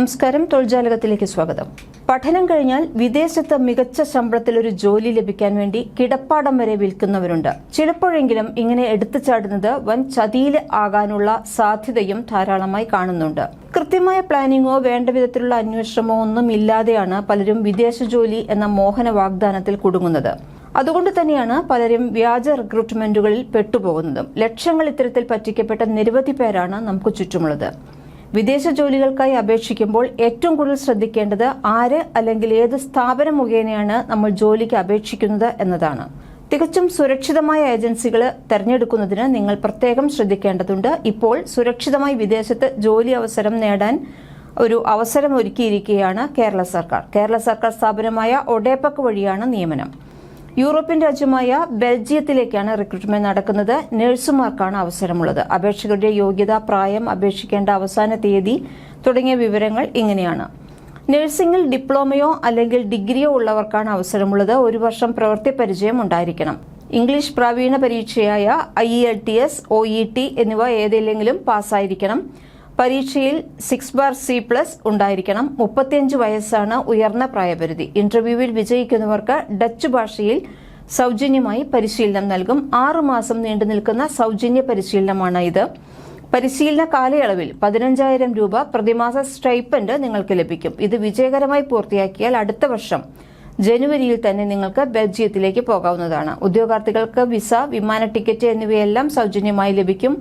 നമസ്കാരം. തൊഴിൽജാലകത്തിലേക്ക് സ്വാഗതം. പഠനം കഴിഞ്ഞാൽ വിദേശത്ത് മികച്ച ശമ്പളത്തിൽ ഒരു ജോലി ലഭിക്കാൻ വേണ്ടി കിടപ്പാടം വരെ വിൽക്കുന്നവരുണ്ട്. ചിലപ്പോഴെങ്കിലും ഇങ്ങനെ എടുത്തു ചാടുന്നത് വൻ ചതിയിൽ ആകാനുള്ള സാധ്യതയും ധാരാളമായി കാണുന്നുണ്ട്. കൃത്യമായ പ്ലാനിങ്ങോ വേണ്ട വിധത്തിലുള്ള അന്വേഷണമോ ഒന്നും ഇല്ലാതെയാണ് പലരും വിദേശ ജോലി എന്ന മോഹന വാഗ്ദാനത്തിൽ കുടുങ്ങുന്നത്. അതുകൊണ്ട് തന്നെയാണ് പലരും വ്യാജ റിക്രൂട്ട്മെന്റുകളിൽ പെട്ടുപോകുന്നതും. ലക്ഷങ്ങൾ ഇത്തരത്തിൽ പറ്റിക്കപ്പെട്ട നിരവധി പേരാണ് നമുക്ക് ചുറ്റുമുള്ളത്. വിദേശ ജോലികൾക്കായി അപേക്ഷിക്കുമ്പോൾ ഏറ്റവും കൂടുതൽ ശ്രദ്ധിക്കേണ്ടത് ആര് അല്ലെങ്കിൽ ഏത് സ്ഥാപനം മുഖേനയാണ് നമ്മൾ ജോലിക്ക് അപേക്ഷിക്കുന്നത് എന്നതാണ്. തികച്ചും സുരക്ഷിതമായ ഏജൻസികൾ തെരഞ്ഞെടുക്കുന്നതിന് നിങ്ങൾ പ്രത്യേകം ശ്രദ്ധിക്കേണ്ടതുണ്ട്. ഇപ്പോൾ സുരക്ഷിതമായി വിദേശത്ത് ജോലി അവസരം നേടാൻ ഒരു അവസരം ഒരുക്കിയിരിക്കുകയാണ് കേരള സർക്കാർ. കേരള സർക്കാർ സ്ഥാപനമായ ഒഡേപക് വഴിയാണ് നിയമനം. യൂറോപ്യൻ രാജ്യമായ ബെൽജിയത്തിലേക്കാണ് റിക്രൂട്ട്മെന്റ് നടക്കുന്നത്. നഴ്സുമാർക്കാണ് അവസരമുള്ളത്. അപേക്ഷകരുടെ യോഗ്യത പ്രായം അപേക്ഷിക്കേണ്ട അവസാന തീയതി തുടങ്ങിയ വിവരങ്ങൾ ഇങ്ങനെയാണ്. നഴ്സിംഗിൽ ഡിപ്ലോമയോ അല്ലെങ്കിൽ ഡിഗ്രിയോ ഉള്ളവർക്കാണ് അവസരമുള്ളത്. ഒരു വർഷം പ്രവൃത്തി പരിചയം ഉണ്ടായിരിക്കണം. ഇംഗ്ലീഷ് പ്രാവീണ പരീക്ഷയായ I L T S O E T എന്നിവ ഏതെങ്കിലും പാസ്സായിരിക്കണം. പരീക്ഷയിൽ സിക്സ് ബാർ സി പ്ലസ് ഉണ്ടായിരിക്കണം. മുപ്പത്തിയഞ്ച് വയസ്സാണ് ഉയർന്ന പ്രായപരിധി. ഇന്റർവ്യൂവിൽ വിജയിക്കുന്നവർക്ക് ഡച്ച് ഭാഷയിൽ സൗജന്യമായി പരിശീലനം നൽകും. ആറുമാസം നീണ്ടു നിൽക്കുന്ന സൗജന്യ പരിശീലനമാണ് ഇത്. പരിശീലന കാലയളവിൽ പതിനഞ്ചായിരം രൂപ പ്രതിമാസ സ്റ്റൈപ്പൻഡ് നിങ്ങൾക്ക് ലഭിക്കും. ഇത് വിജയകരമായി പൂർത്തിയാക്കിയാൽ അടുത്ത വർഷം ജനുവരിയിൽ തന്നെ നിങ്ങൾക്ക് ബെൽജിയത്തിലേക്ക് പോകാവുന്നതാണ്. ഉദ്യോഗാർത്ഥികൾക്ക് വിസ വിമാന ടിക്കറ്റ് എന്നിവയെല്ലാം സൗജന്യമായി ലഭിക്കും.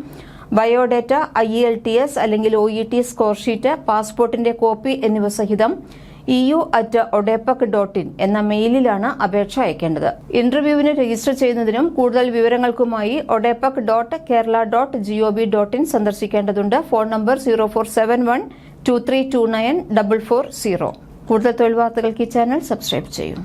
Biodata I L T S അല്ലെങ്കിൽ O E T score sheet പാസ്പോർട്ടിന്റെ copy എന്നിവ സഹിതം E U at ODEPC dot in എന്ന മെയിലിലാണ് അപേക്ഷ അയക്കേണ്ടത്. ഇന്റർവ്യൂവിന് രജിസ്റ്റർ ചെയ്യുന്നതിനും കൂടുതൽ വിവരങ്ങൾക്കുമായി ODEPC dot Kerala dot G O B dot in സന്ദർശിക്കേണ്ടതുണ്ട്. Phone number zero four seven one two three two nine double four zero. കൂടുതൽ തൊഴിൽ വാർത്തകൾക്ക് ഈ ചാനൽ സബ്സ്ക്രൈബ് ചെയ്യും.